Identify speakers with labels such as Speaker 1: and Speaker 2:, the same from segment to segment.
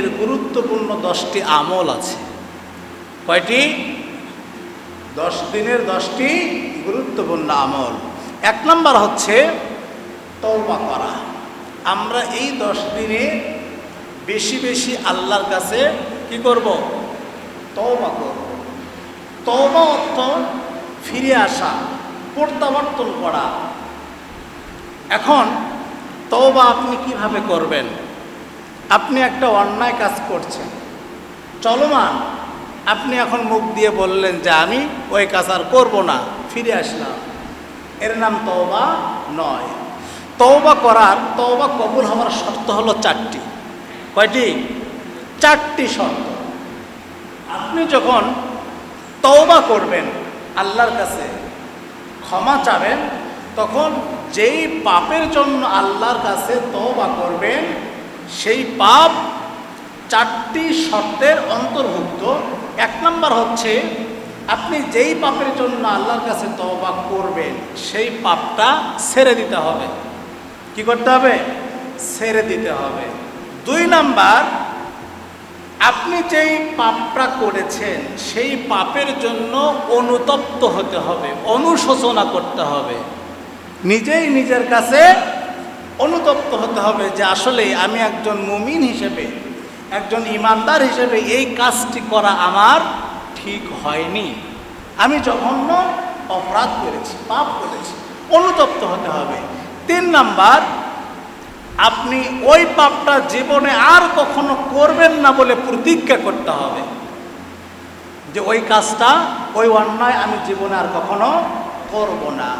Speaker 1: দিনের গুরুত্বপূর্ণ দশটি আমল আছে। কয়টি? দশ দিনের দশটি গুরুত্বপূর্ণ আমল। এক নম্বর হচ্ছে তওবা করা। আমরা এই দশ দিনে বেশি বেশি আল্লাহর কাছে কি করব? তওবা করব। তওবা অর্থ ফিরে আসা, প্রত্যাবর্তন করা। এখন তওবা আপনি কীভাবে করবেন? আপনি একটা অন্যায় কাজ করছেন। চলমান, আপনি এখন মুখ দিয়ে বললেন যে আমি ওই কাজ আর করব না, ফিরে আসলাম। এর নাম তওবা নয়। তওবা করার, তওবা কবুল হওয়ার শর্ত হলো চারটি। কয়টি? চারটি শর্ত। আপনি যখন তওবা করবেন, আল্লাহর কাছে ক্ষমা চাবেন, তখন যেই পাপের জন্য আল্লাহর কাছে তওবা করবেন সেই পাপ চারটি শর্তের অন্তর্ভুক্ত। এক নম্বর হচ্ছে, আপনি যেই পাপের জন্য আল্লাহর কাছে তওবা করবেন, সেই পাপটা ছেড়ে দিতে হবে। কি করতে হবে? ছেড়ে দিতে হবে। দুই নাম্বার, আপনি যেই পাপটা করেছেন, সেই পাপের জন্য অনুতপ্ত হতে হবে, অনুশোচনা করতে হবে। নিজেই নিজের কাছে অনুতপ্ত হতে হবে যে আসলে আমি একজন মুমিন হিসেবে, একজন ইমানদার হিসেবে এই কাজটি করা আমার ঠিক হয়নি। আমি জঘন্য অপরাধ করেছি, পাপ করেছি। অনুতপ্ত হতে হবে। তিন নাম্বার, আপনি ওই পাপটা জীবনে আর কখনো করবেন না বলে প্রতিজ্ঞা করতে হবে। যে ওই কাজটা, ওই অন্যায় আমি জীবনে আর কখনো করব না।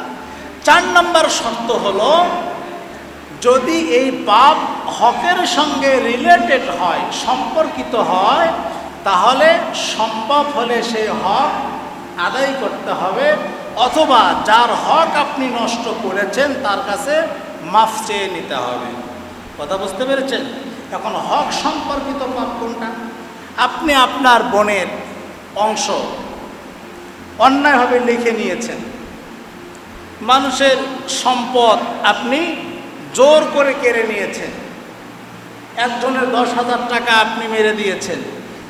Speaker 1: চার নম্বর শর্ত হলো যদি এই পাপ হকের সঙ্গে রিলেটেড হয়, সম্পর্কিত হয়, তাহলে সম্ভব হলে সেই হক আদায় করতে হবে, অথবা যার হক আপনি নষ্ট করেছেন, তার কাছে মাফ চেয়ে নিতে হবে। কথা বুঝতে পেরেছেন? এখন হক সম্পর্কিত পাপ কোনটা? আপনি আপনার বোনের অংশ অন্যায়ভাবে লিখে নিয়েছেন। মানুষের সম্পদ আপনি জোর করে কেড়ে নিয়েছেন। একজনের দশ হাজার টাকা আপনি মেরে দিয়েছেন।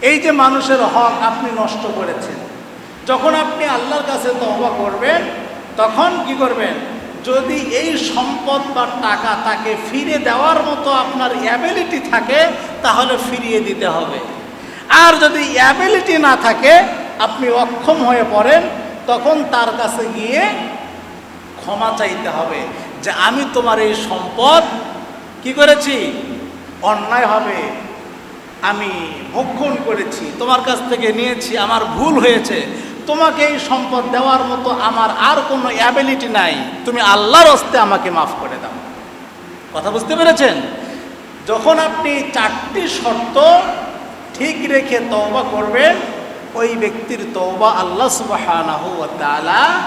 Speaker 1: এই যে মানুষের হক আপনি নষ্ট করেছেন। যখন আপনি আল্লাহর কাছে তহবা করবেন, তখন কি করবেন? যদি এই সম্পদ বা টাকা তাকে ফিরে দেওয়ার মতো আপনার অ্যাবিলিটি থাকে, তাহলে ফিরিয়ে দিতে হবে। আর যদি অ্যাবিলিটি না থাকে, আপনি অক্ষম হয়ে পড়েন, তখন তার কাছে গিয়ে ক্ষমা চাইতে হবে। যে আমি তোমার এই সম্পদ কি করেছি? অন্যায় হবে। আমি ভক্ষণ করেছি, তোমার কাছ থেকে নিয়েছি, আমার ভুল হয়েছে। তোমাকে এই সম্পদ দেওয়ার মতো আমার আর কোনো অ্যাবিলিটি নাই। তুমি আল্লাহর হস্তে আমাকে মাফ করে দাও। কথা বুঝতে পেরেছেন? যখন আপনি চারটি শর্ত ঠিক রেখে তওবা করবেন, ওই ব্যক্তির তওবা আল্লাহ তাআলা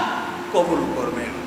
Speaker 1: কবুল করবেন।